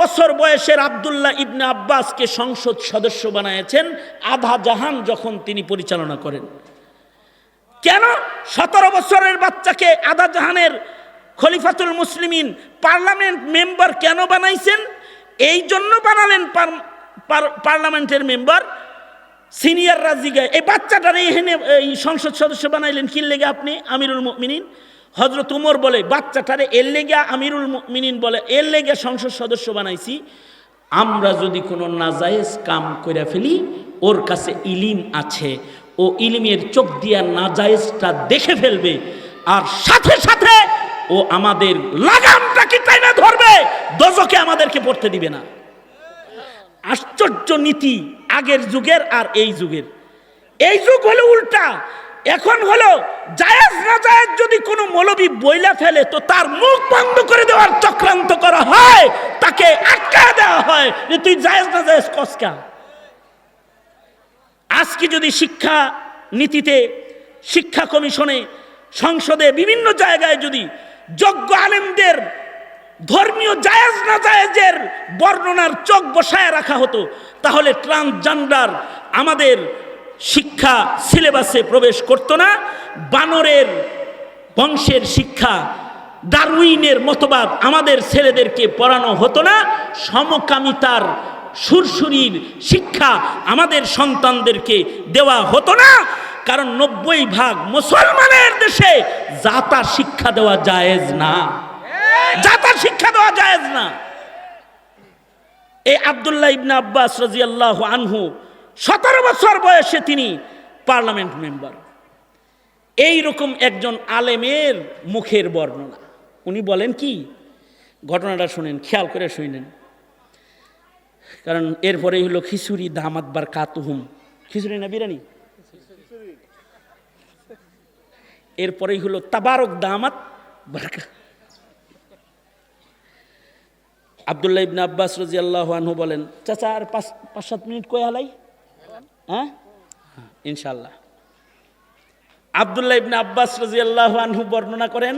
বছর বয়সের আবদুল্লাহ ইবনে আব্বাসকে সংসদ সদস্য বানিয়েছেন আধা জাহান যখন তিনি পরিচালনা করেন। কেন? সতেরো বছরের বাচ্চাকে আধা জাহানের খলিফাতুল মুসলিমিন পার্লামেন্ট মেম্বার কেন বানাইছেন? এই জন্য বানালেন পার- পার- পার্লামেন্টের মেম্বার। সিনিয়র রাজিগায় এই বাচ্চাটার এখানে এই সংসদ সদস্য বানাইলেন কি লেগে আপনি? আমিরুল মিনিন হজরত উমর বলে, বাচ্চাটারে এর লেগে আমিরুল মিনিন বলে, এর লেগে সংসদ সদস্য বানাইছি। আমরা যদি কোনো নাজায়েজ কাম করে ফেলি, ওর কাছে ইলিম আছে, ও ইলিমের চোখ দিয়া নাজায়েজটা দেখে ফেলবে, আর সাথে সাথে ও আমাদের লাগামটাকে টাইনা ধরবে দজকে আমাদেরকে পড়তে দিবে না। আশ্চর্য নীতি আগের যুগের আর এই যুগের। এই যুগ হলো উল্টা। এখন হলো, জায়েজ না জায়েজ যদি কোনো মৌলবি বইলা ফেলে, তো তার মুখ বন্ধ করে দেওয়ার চক্রান্ত করা হয়, তাকে আটকা দেওয়া হয় যে তুই জায়েজ না জায়েজ কসকা আজকে যদি শিক্ষা নীতিতে, শিক্ষা কমিশনে, সংসদে বিভিন্ন জায়গায় যদি যোগ্য আলেমদের ধর্মীয় জায়েজ না জায়েজের বর্ণনার চোখ বসায় রাখা হতো, তাহলে ট্রান্সজেন্ডার আমাদের শিক্ষা সিলেবাসে প্রবেশ করতো না। বানরের বংশের শিক্ষা, ডারউইনের মতবাদ আমাদের ছেলেদেরকে পড়ানো হতো না। সমকামিতার সুরসুরির শিক্ষা আমাদের সন্তানদেরকে দেওয়া হতো না। কারণ নব্বই ভাগ মুসলমানের দেশে জাতা শিক্ষা দেওয়া জায়েজ না। জাতা শিক্ষা দেওয়া জায়েজ না। এই আবদুল্লাহ ইবনা আব্বাস রাজিয়াল্লাহ আনহু সতেরো বছর বয়সে তিনি পার্লামেন্ট মেম্বার। এই রকম একজন আলেমের মুখের বর্ণনা। উনি বলেন কি, ঘটনাটা শুনেন, খেয়াল করে শুনেন। কারণ এরপরেই হলো খিচুড়ি দামাত বার কাতুহুম। খিচুড়ি না বিরিয়ানি? এরপরেই হলো তাবারক দামাত বারকা আবদুল্লাহ ইবনে আব্বাস রাজি আল্লাহ আনহু বলেন, চাচা, আর পাঁচ পাঁচ সাত মিনিট কয়ে হালাই হ্যাঁ? ইনশাল্লাহ আবদুল্লাহ ইবনে আব্বাস রাজি আল্লাহ আনহু বর্ণনা করেন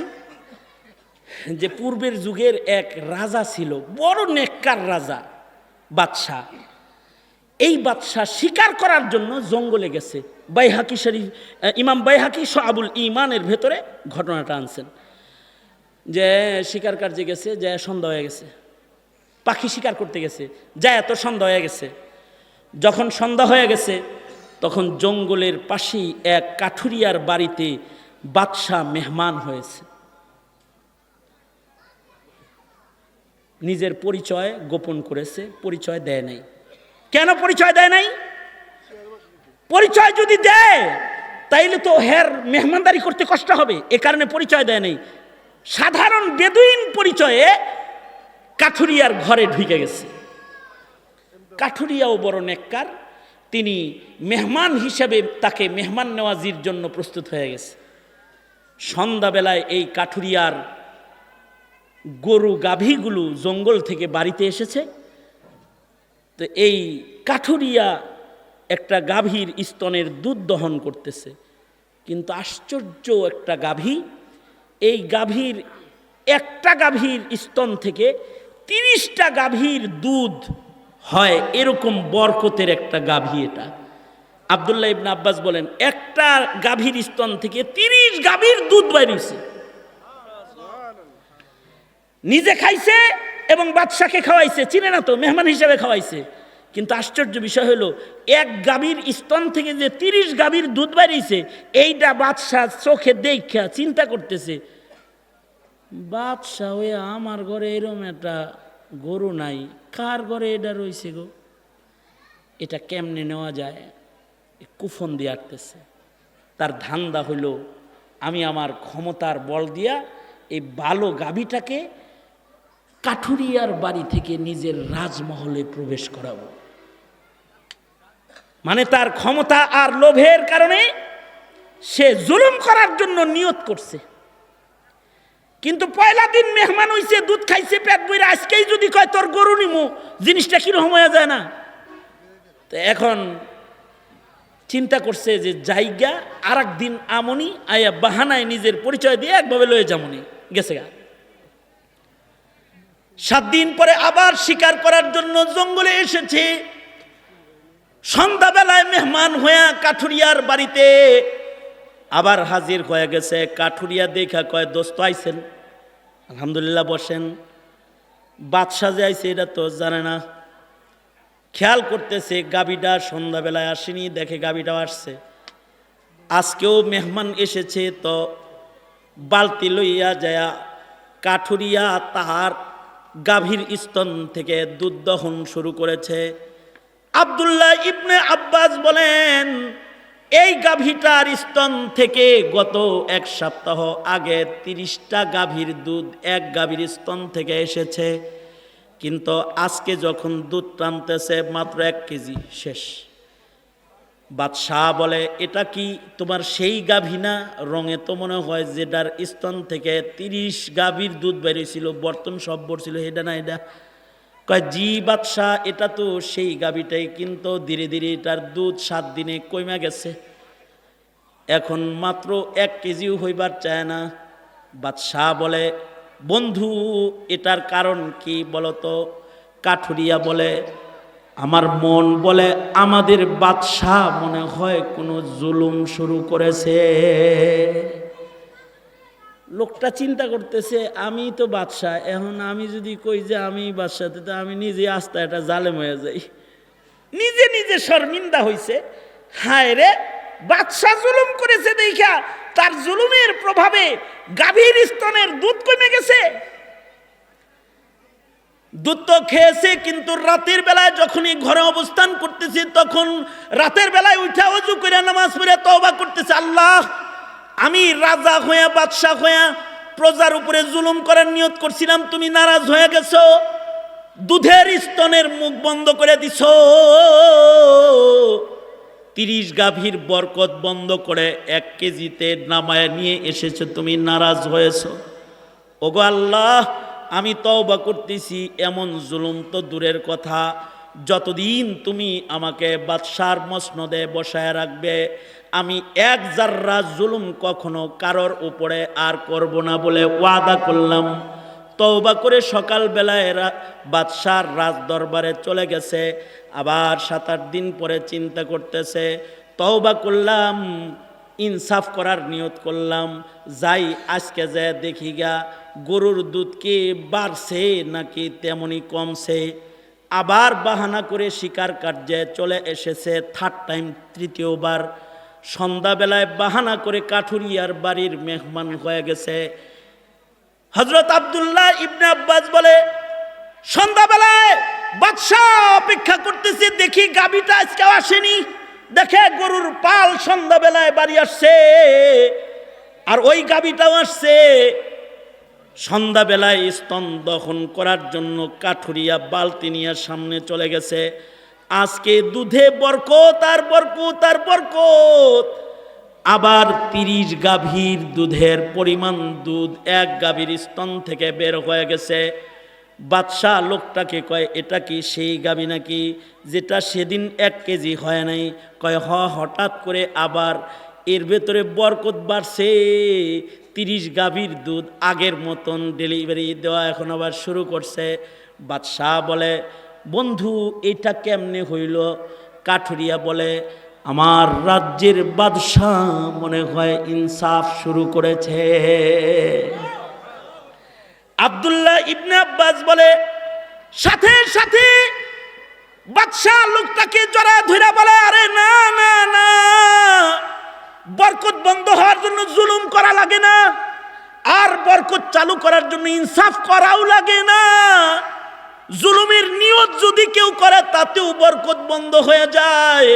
যে পূর্বের যুগের এক রাজা ছিল, বড় নেককার রাজা, বাদশাহ। এই বাদশাহ শিকার করার জন্য জঙ্গলে গেছে। বাইহাকি শরীফ ইমাম বাইহাকি আবুল ইমানের ভেতরে ঘটনাটা আনছেন। যে শিকার কার্যে গেছে যে সন্ধ্যা হয়ে গেছে। পাখি শিকার করতে গেছে যা এত সন্ধ্যা হয়ে গেছে। যখন সন্ধ্যা হয়ে গেছে, তখন জঙ্গলের পাশেই এক কাঠুরিয়ার বাড়িতে বাদশাহ মেহমান হয়েছে। নিজের পরিচয় গোপন করেছে, পরিচয় দেয় নাই। কেন পরিচয় দেয় নাই? পরিচয় যদি দেয়, তাইলে তো হের মেহমানদারি করতে কষ্ট হবে। এ কারণে পরিচয় দেয় নাই। সাধারণ বেদুইন পরিচয়ে কাঠুরিয়ার ঘরে ঢুকে গেছে। কাঠুরিয়াও বড় নেককার। তিনি মেহমান হিসেবে তাকে মেহমান নেওয়াজির জন্য প্রস্তুত হয়ে গেছে। সন্ধ্যাবেলায় এই কাঠুরিয়ার গরু গাভীগুলো জঙ্গল থেকে বাড়িতে এসেছে। তো এই কাঠুরিয়া একটা গাভীর স্তনের দুধ দহন করতেছে। কিন্তু আশ্চর্য একটা গাভী, এই গাভীর একটা গাভীর স্তন থেকে তিরিশটা গাভীর দুধ হয় এরকম বরকতের একটা গাভী এটা। আবদুল্লাহ ইবনে আব্বাস বলেন, একটা গাভীর স্তন থেকে তিরিশ গাভীর দুধ বাইরেছে নিজে খাইছে এবং বাদশাকে খাওয়াইছে, চিনে না তো, মেহমান হিসেবে খাওয়াইছে। কিন্তু আশ্চর্য বিষয় হলো, এক গাভীর স্তন থেকে যে তিরিশ গাভীর দুধ বাড়িয়েছে এইটা বাদশাহ চোখে দেখা চিন্তা করতেছে, বাদশাহ ওই আমার ঘরে এরম একটা গরু নাই, কার ঘরে এটা রয়েছে গো? এটা কেমনে নেওয়া যায়? কুফন দিয়ে আটতেছে। তার ধান্দা হইল, আমি আমার ক্ষমতার বল দিয়া এই বালো গাভীটাকে কাঠুরিয়ার বাড়ি থেকে নিজের রাজমহলে প্রবেশ করাবো। মানে তার ক্ষমতা আর লোভের কারণে সে জুলুম করার জন্য নিয়ত করছে। কিন্তু পয়লা দিন মেহমান হইছে, দুধ খাইছে, পেট বইরা আজকেই যদি কয় তোর গরু নিমু, জিনিসটা কীরকম হয়ে যায় না? তো এখন চিন্তা করছে যে জায়গা আর দিন আমনি আয়া বাহানায় নিজের পরিচয় দিয়ে একভাবে লয়ে যামনি। গেছে গা। সাত দিন পরে আবার শিকার করার জন্য জঙ্গলে এসেছে। সন্ধ্যাবেলায় মেহমান হয়ে কাঠুরিয়ার বাড়িতে আবার হাজির হয়ে গেছে, কাঠুরিয়া দেখা কয়, দোস্ত আইছেন? আলহামদুলিল্লাহ বসেন। বাদশাহ যে আইছে, এটা তো জানে না। খেয়াল করতেছে গাবিটা সন্ধ্যাবেলায় আসেনি, দেখে গাবিটাও আসছে। আজকেও মেহমান এসেছে, তো বালতি লইয়া যায়া কাঠুরিয়া তাহার গাভীর স্তন থেকে দুধ দহন শুরু করেছে। আব্দুল্লাহ ইবনে আব্বাস বলেন এই গাভীটার স্তন থেকে গত এক সপ্তাহ আগে তিরিশটা গাভীর দুধ এক গাভীর স্তন থেকে এসেছে। কিন্তু আজকে যখন দুধ টানতেছে মাত্র এক কেজি শেষ। বাদশাহ বলে, এটা কি তোমার সেই গাভী না? রঙে তো মনে হয় যেটার স্তন থেকে তিরিশ গাভীর দুধ বেরিয়েছিল, বর্তন সব বলছিল এটা না এটা? কয়, জি বাদশাহ, এটা তো সেই গাভীটাই কিন্তু ধীরে ধীরে এটার দুধ সাত দিনে কমে গেছে। এখন মাত্র এক কেজিও হইবার চায় না। বাদশাহ বলে, বন্ধু, এটার কারণ কি বলতো? কাঠুরিয়া বলে, আমার মন বলে, আমাদের বাদশাহ মনে হয় কোনো জুলুম শুরু করেছে। লোকটা চিন্তা করতেছে, আমি তো বাদশাহ, এখন আমি যদি কই যে আমি বাদশাহ, তো আমি নিজে আস্তে, একটা জালেম হয়ে যাই। নিজে নিজে শর্মিন্দা হইছে। হায় রে, বাদশাহ জুলুম করেছে দেখা তার জুলুমের প্রভাবে গাভীর স্তনের দুধ কমে গেছে। দুধ তো খেয়েছে, কিন্তু রাতের বেলায় যখনই ঘরে অবস্থান করতেছি, তখন রাতের বেলায় উঠা অজু করে নামাজ পড়ে তওবা করতেছে, আল্লাহ আমি রাজা হইয়া, বাদশাহ হইয়া প্রজার উপরে জুলুম করার নিয়ত করছিলাম, তুমি নারাজ হয়ে গেছো। দুধের স্তনের মুখ বন্ধ করে দিছ। তিরিশ গাভীর বরকত বন্ধ করে এক কেজিতে নামায় নিয়ে এসেছ, তুমি নারাজ হয়েছো। ওগো আল্লাহ, আমি তওবা করতেছি, এমন জুলুম তো দূরের কথা। যতদিন তুমি আমাকে বাদশার মসনদে বসায় রাখবে, আমি এক জাররা জুলুম কখনো কারোর উপরে আর করব না বলে ওয়াদা করলাম। তওবা করে সকালবেলায় বাদশার রাজ দরবারে চলে গেছে, আবার সাত আট দিন পরে চিন্তা করতেছে। তওবা করলাম, ইনসাফ করার নিয়ত করলাম, যাই আজকে যে দেখি গা, গরুর দুধ কি বাড়ছে নাকি তেমনই কমছে? আবার বাহানা করে শিকার কার্যে চলে এসেছে থার্ড টাইম তৃতীয়বার। সন্ধ্যাবেলায় বাহানা করে কাঠুরিয়ার বাড়ির মেহমান হয়ে গেছে। হজরত আব্দুল্লাহ ইবনে আব্বাস বলে, সন্ধ্যাবেলায় বাদশাহ অপেক্ষা করতেছে, দেখি গাবিটা আজকে আসেনি। দেখে গরুর পাল সন্ধ্যাবেলায় বাড়ি আসছে, আর ওই গাবিটাও আসছে। সন্ধ্যাবেলায় স্তন দহন করার জন্য কাঠুরিয়া বালতি নিয়ে সামনে চলে গেছে। আজকে দুধে বরকত আর বরকত আর বরকত। আবার তিরিশ গাভীর দুধের পরিমাণ দুধ এক গাভীর স্তন থেকে বের হয়ে গেছে। বাদশাহ লোকটাকে কয়, এটা কি সেই গাভী নাকি যেটা সেদিন এক কেজি হয় নাই? কয়, হ, হঠাৎ করে আবার এর ভেতরে বরকত বাড়ছে। তিরিশ গাভীর দুধ আগের মতন ডেলিভারি দেওয়া এখন আবার শুরু করছে। বাদশাহ বলে, বন্ধু, এটা কেমনে হইল? কাঠুরিয়া বলে, আমার রাজ্যের বাদশাহ মনে হয় ইনসাফ শুরু করেছে। আব্দুল্লাহ ইবনে আব্বাস বলে, সাথে সাথে বাদশাহ লোকটাকে জড়া ধরে বলে, আরে না না না, বরকত বন্ধ জন্য জুলুম করা লাগে না। আর বরকত চালু করার জন্য ইনসাফ করাও লাগে না। জুলুমের নিয়ত যদি কেউ করে, তাতেও বরকত বন্ধ হয়ে যায়।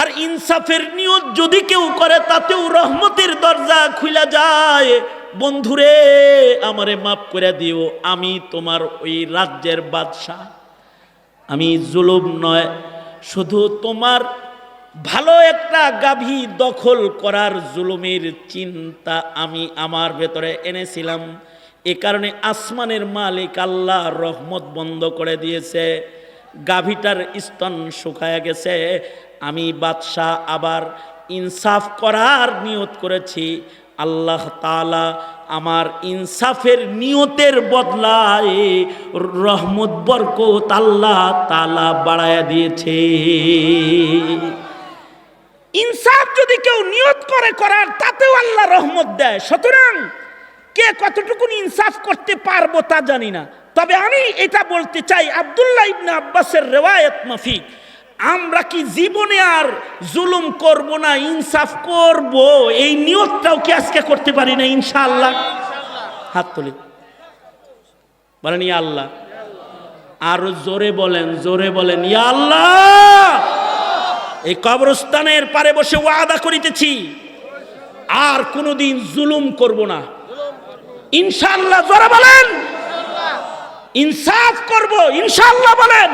আর ইনসাফের নিয়ত যদি কেউ করে, তাতেও রহমতের দরজা খুলে যায়। বন্ধুরে, আমারে মাফ করে দিও, আমি তোমার ওই রাজ্যের বাদশাহ। আমি জুলুম নয়, শুধু তোমার ভালো একটা গাভী দখল করার জুলুমের চিন্তা আমি আমার ভেতরে এনেছিলাম। এ কারণে আসমানের মালিক আল্লাহ রহমত বন্ধ করে দিয়েছে। গাভীটার স্তন শুকায় গেছে। আমি বাদশাহ আবার ইনসাফ করার নিয়ত করেছি। আল্লাহ তালা আমার ইনসাফের নিয়তের বদলায় রহমত, বরকত আল্লাহ তালা বাড়ায়া দিয়েছে। ইনসাফ যদি কেউ নিয়ত করে করার, তাতেও আল্লাহ রহমত দেয়। সুতরাং কে কতটুকু ইনসাফ করতে পারব তা জানি না। তবে আমি এটা বলতে চাই, আব্দুল্লাহ ইবনে আব্বাসের রেওয়ায়ত মাফিক, আমরা কি জীবনে আর জুলুম করব না, ইনসাফ করব? এই নিয়তটাও কি আজকে করতে পারি না, ইনশাআল্লাহ? হাত তুলি। বলেন, ইয়া আল্লাহ। আরও জোরে বলেন জোরে বলেন, ইয়া আল্লাহ! এই কবরস্থানের পারে বসে ওয়াদা করিতেছি, আর কোনদিন জুলুম করব না। ইনশাল্লাহ জোরে বলেন, ইনসাফ করব ইনশাল্লাহ বলেন,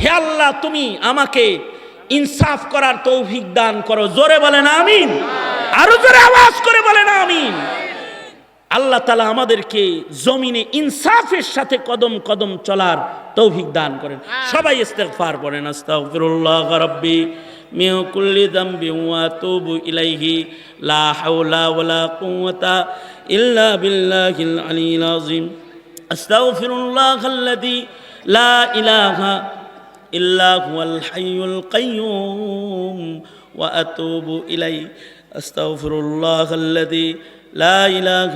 হে আল্লাহ তুমি আমাকে ইনসাফ করার তৌফিক দান করো। জোরে বলেন আমিন। আরও জোরে আওয়াজ করে বলেন আমিন। আল্লাহ তালা আমাদেরকে জমিনে ইনসাফের সাথে কদম কদম চলার তৌফিক দান করেন। সবাই ইস্তেগফার করেন আস্তাগফিরুল্লাহ রাব্বি মিন কুল্লি যামবি ওয়া আতুবু ইলাইহি লা হাওলা ওয়ালা কুওয়াতা ইল্লা বিল্লাহিল আলিয়্যিল আযীম। আস্তাগফিরুল্লাহ আল্লাযী লা ইলাহা ইল্লা হুয়াল হাইয়ুল কাইয়্যুম ওয়া আতুবু ইলাইহি। আস্তাগফিরুল্লাহ আল্লাযী لا إله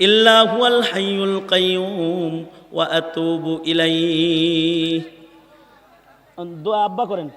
إلا هو الحي القيوم وأتوب إليه. دعاء أبا